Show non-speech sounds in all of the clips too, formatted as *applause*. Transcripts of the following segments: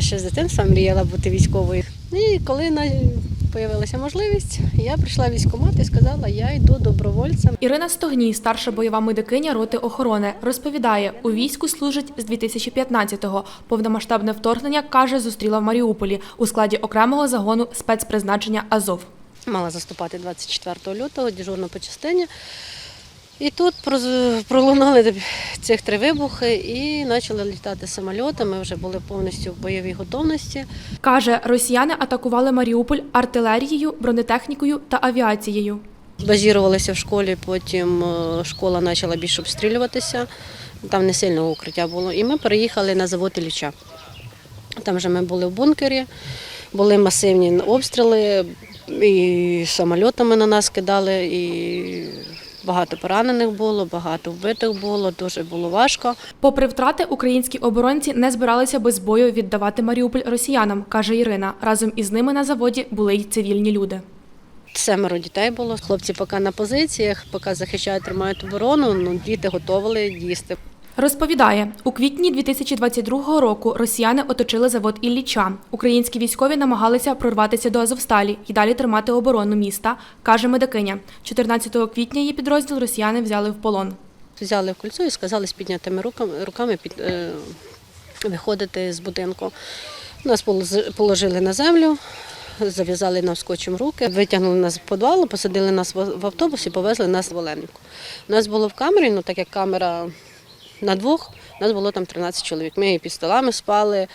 Я ще з дитинства мріяла бути військовою. І коли на- появилася можливість, я прийшла в військкомат і сказала, я йду добровольцем. Ірина Стогній, старша бойова медикиня роти охорони, розповідає, у війську служить з 2015-го. Повномасштабне вторгнення, каже, зустріла в Маріуполі у складі окремого загону спецпризначення Азов. Мала заступати 24 лютого, дежурно по частині. І тут пролунали цих три вибухи і почали літати самольоти. Ми вже були повністю в бойовій готовності. Каже, росіяни атакували Маріуполь артилерією, бронетехнікою та авіацією. Базірувалися в школі, потім е, школа почала більше обстрілюватися. Там не сильного укриття було. І ми переїхали на завод Ілліча. Там вже ми були в бункері, були масивні обстріли, і самольотами на нас кидали, і багато поранених було, багато вбитих було, дуже було важко. Попри втрати, українські оборонці не збиралися без бою віддавати Маріуполь росіянам, каже Ірина. Разом із ними на заводі були й цивільні люди. Семеро дітей було. Хлопці поки на позиціях, поки захищають, тримають оборону, ну, діти готували їсти. Розповідає, у квітні 2022 року росіяни оточили завод Ілліча. Українські військові намагалися прорватися до Азовсталі і далі тримати оборону міста, каже медикиня. 14 квітня її підрозділ росіяни взяли в полон. Взяли в кольцо і сказали з піднятими руками, руками під, е, виходити з будинку. Нас положили на землю, зав'язали нам скотчем руки, витягнули нас в підвал, посадили нас в автобус і повезли нас в Оленівку. У нас було в камері, ну так як камера на двох, у нас було там 13 чоловік. Ми і під столами спали,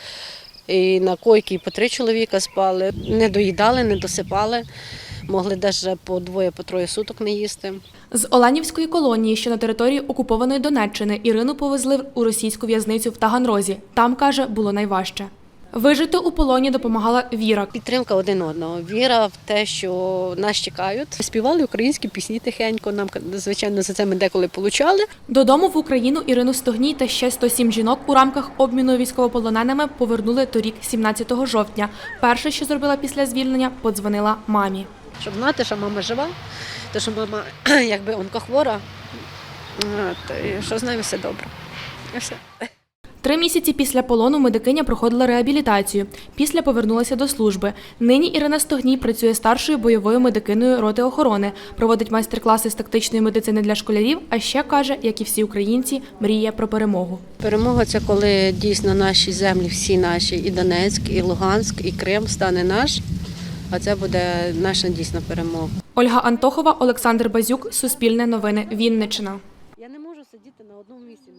і на койки і по три чоловіка спали. Не доїдали, не досипали. Могли навіть по двоє, по троє суток не їсти. З Оленівської колонії, що на території окупованої Донеччини, Ірину повезли у російську в'язницю в Таганрозі. Там, каже, було найважче. Вижити у полоні допомагала Віра. Підтримка один одного, віра в те, що нас чекають. Співали українські пісні тихенько. Нам звичайно за це ми деколи получали. Додому в Україну Ірину Стогній та ще 107 жінок у рамках обміну військовополоненими повернули торік, 17 жовтня. Перше, що зробила після звільнення, подзвонила мамі. Щоб знати, що мама жива, то що мама *clears throat* якби онкохвора, і що з нею все добре. Все. Три місяці після полону медикиня проходила реабілітацію. Після повернулася до служби. Нині Ірина Стогній працює старшою бойовою медикиною роти охорони, проводить майстер-класи з тактичної медицини для школярів. А ще каже, як і всі українці, мріє про перемогу. Перемога це коли дійсно наші землі, всі наші, і Донецьк, і Луганськ, і Крим стане наш. А це буде наша дійсна перемога. Ольга Антохова, Олександр Базюк, Суспільне новини, Вінниччина. Я не можу сидіти на одному місці.